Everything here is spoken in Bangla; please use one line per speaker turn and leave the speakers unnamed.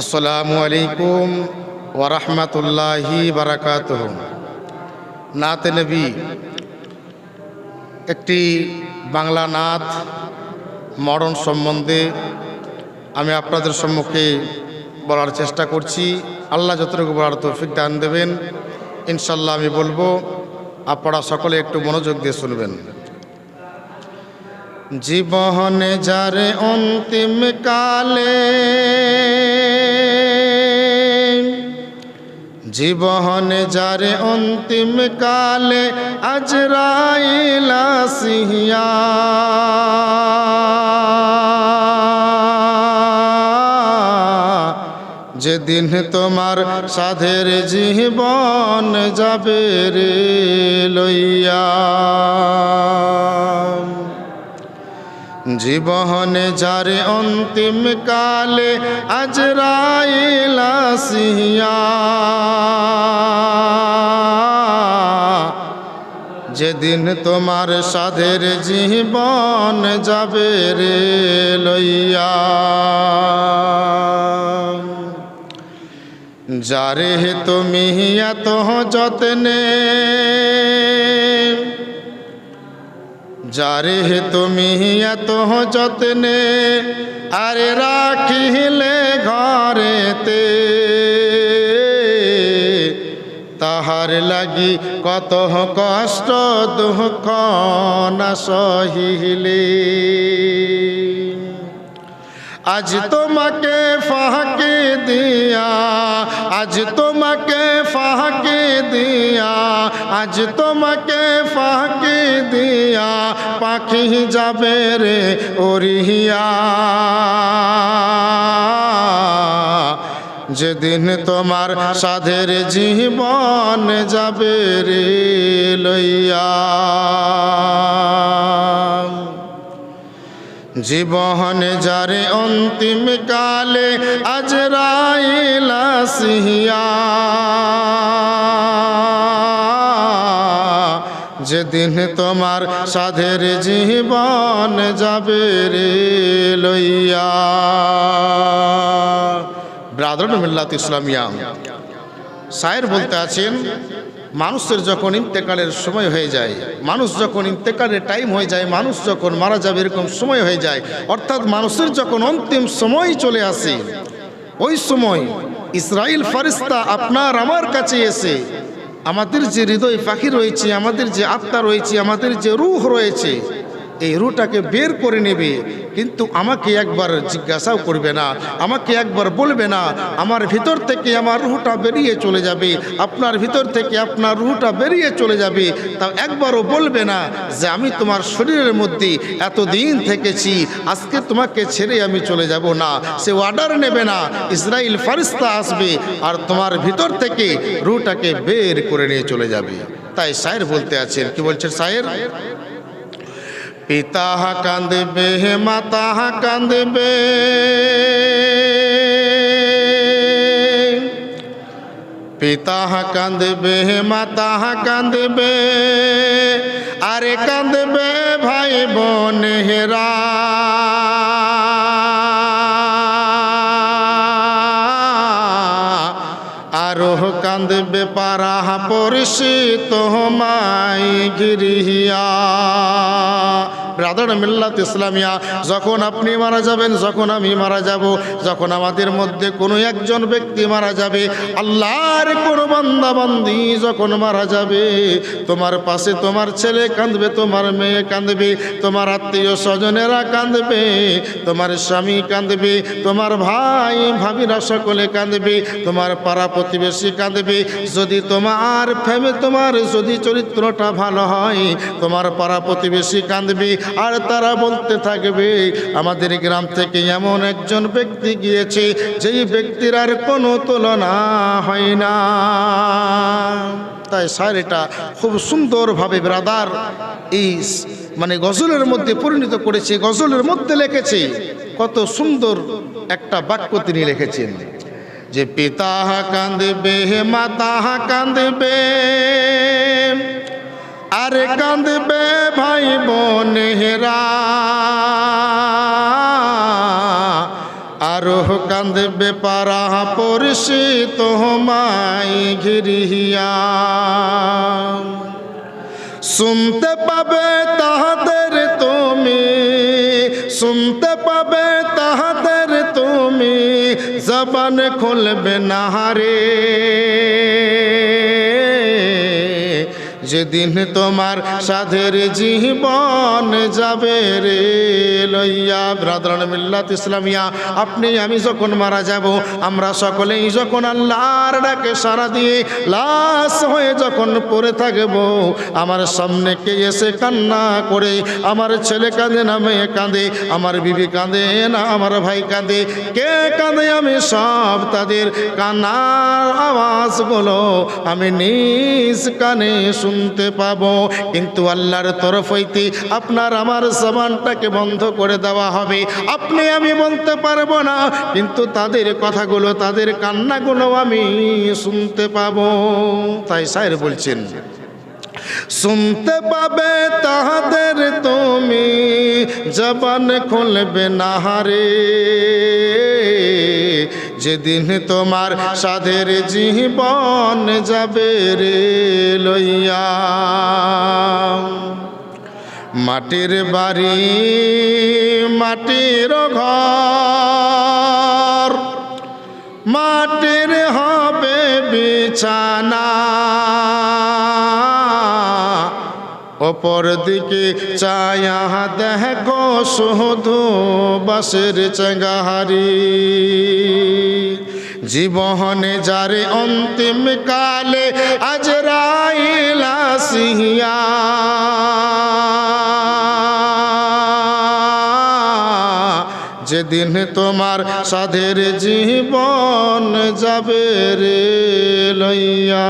আসসালামু আলাইকুম ওরহমতুল্লাহি বারাকাত নাতে নবী, একটি বাংলা নাথ মরণ সম্বন্ধে আমি আপনাদের সম্মুখে বলার চেষ্টা করছি। আল্লাহ যতটুকু বলার তৌফিক দান দেবেন। ইনশাল্লাহ আমি বলব, আপনারা সকলে একটু মনোযোগ দিয়ে শুনবেন। জীবনে যারে অন্তিম কালে জীবনে যারে অন্তিম কালে আজরাইলা সিহিয়া যেদিন তোমার সাধের জীবন যাবে রে লইয়া। জীবনে যারে অন্তিম কালে আজরাইলা সিয়া যেদিন তোমার সাধের জীবন যাবে রে লইয়া। যারে তুমি এত যত্নে যারে তুমি এত যত্নে, আরে রাখিলে ঘরেতে। তাহার লাগি কত কষ্ট, দুঃখ না সহিলে। আজ তোমাকে ফাঁকে দিয়া, আজ তোমাকে ফাঁকে দিয়া, আজ তোমাকে ফাঁকে দিয়া পাখি যাবে রে ওরিয়া যেদিন তোমার সাধের জীবন যাবে রে লইয়া। জীবনে যারে অন্তিম কালে আজরাইলা সিহিয়া যেদিন তোমার সাধের জীবন যাবে রে লইয়া। ব্রাদর মিল্লাত ইসলামিয়া। সায়ের বলতে আছেন, মানুষের যখন ইন্তেকালের সময় হয়ে যায়, মানুষ যখন ইন্তেকালের টাইম হয়ে যায়, মানুষ যখন মারা যাবে এরকম সময় হয়ে যায়, অর্থাৎ মানুষের যখন অন্তিম সময় চলে আসে, ওই সময় ইসরায়েল ফারিস্তা আপনার আমার কাছে এসে আমাদের যে হৃদয় পাখি রয়েছে আমাদের যে আত্মা রয়েছে আমাদের যে রুহ রয়েছে এই রুটাকে বের করে নেবে। কিন্তু আমাকে একবার জিজ্ঞাসাও করবে না, আমাকে একবার বলবে না, আমার ভিতর থেকে আমার রুহটা বেরিয়ে চলে যাবে, আপনার ভিতর থেকে আপনার রুহটা বেরিয়ে চলে যাবে। তা একবারও বলবে না যে আমি তোমার শরীরের মধ্যে এত দিন থেকেছি, আজকে তোমাকে ছেড়ে আমি চলে যাব না। সে অর্ডার নেবে না ইসরায়েল ফারিস্তা আসবে আর তোমার ভিতর থেকে রুটাকে বের করে নিয়ে চলে যাবে। তাই সায়ের বলতে আছেন, কি বলছেন সায়ের? পিতা কান্দবে মাতা কান্দবে পিতা কান্দবে মাতা কান্দবে আরে কান্দবে ভাই বোন হেরা। আরও কান্দবে পারা পরিষি তোমায় গিরিয়া ব্রাদার মিল্লাত ইসলামিয়া, যখন আপনি মারা যাবেন, যখন আমি মারা যাব, যখন আমাদের মধ্যে কোনো একজন ব্যক্তি মারা যাবে, আল্লাহর কোনো বান্দা বান্দি যখন মারা যাবে, তোমার পাশে তোমার ছেলে কাঁদবে, তোমার মেয়ে কাঁদবে, তোমার আত্মীয় স্বজনেরা কাঁদবে, তোমার স্বামী কাঁদবে, তোমার ভাই, ভাবিরা সকলে কাঁদবে, তোমার পাড়া প্রতিবেশী কাঁদবে, যদি তোমার ফ্যামে তোমার যদি চরিত্রটা ভালো হয়, তোমার পাড়া প্রতিবেশী কাঁদবে আর তারা বলতে থাকবে, আমাদের গ্রাম থেকে এমন একজন ব্যক্তি গিয়েছে, যেই ব্যক্তির আর কোনো তুলনা হয় না। তাই স্যার এটা খুব সুন্দরভাবে ব্রাদার এই মানে গজলের মধ্যে পরিণত করেছে, গজলের মধ্যে লেখেছে। কত সুন্দর একটা বাক্য তিনি লিখেছেন, যে, পিতা কাঁদবে মাতা কাঁদবে। আরে কাঁদবে ভাই বোনেরা। আরও কান্দবে পারা পড়শি তোমায় ঘিরিয়া। শুনতে পাবে তাহাদের তুমি, শুনতে পাবে তাহাদের তুমি, জবান খুলবে নাহারে। যেদিন তোমার সাধের জীবন যাবে রে লইয়া। ব্রাদরান মিল্লাত ইসলামিয়া, আপনি, আমি যখন মারা যাব, আমরা সকলেই যখন আল্লাহর ডাকে সারা দিয়ে লাশ হয়ে যখন পড়ে থাকব, আমার সামনে কে এসে কান্না করে, আমার ছেলে কাঁদে না, মেয়ে কাঁদে, আমার বিবি কাঁদে না, আমার ভাই কাঁদে, কে কাঁদে আমি সব তাদের কান্নার আওয়াজগুলো আমি নিজ কানে শুনতে পাবো। কিন্তু আল্লাহর তরফ হইতে আপনার আমার জবানটাকে বন্ধ করে দেওয়া হবে। আপনি আমি বলতে পারব না, কিন্তু তাদের কথাগুলো, তাদের কান্নাগুলো আমি শুনতে পাবো। তাই স্যার বলছেন, শুনতে পাবে তাহাদের তুমি, জবান খুলবে নাহারে যেদিন তোমার সাধের জীবন যাবে রে লইয়া। মাটির বাড়ি মাটির ঘর মাটির হবে বিছানা। অপর দিকে চায়া দেখো শুধু বাসের চেঙ্গাহারি। জীবনে যারে অন্তিম কালে আজরাইলা সিহিয়া যেদিন তোমার সাধের জীবন যাবে রে লইয়া।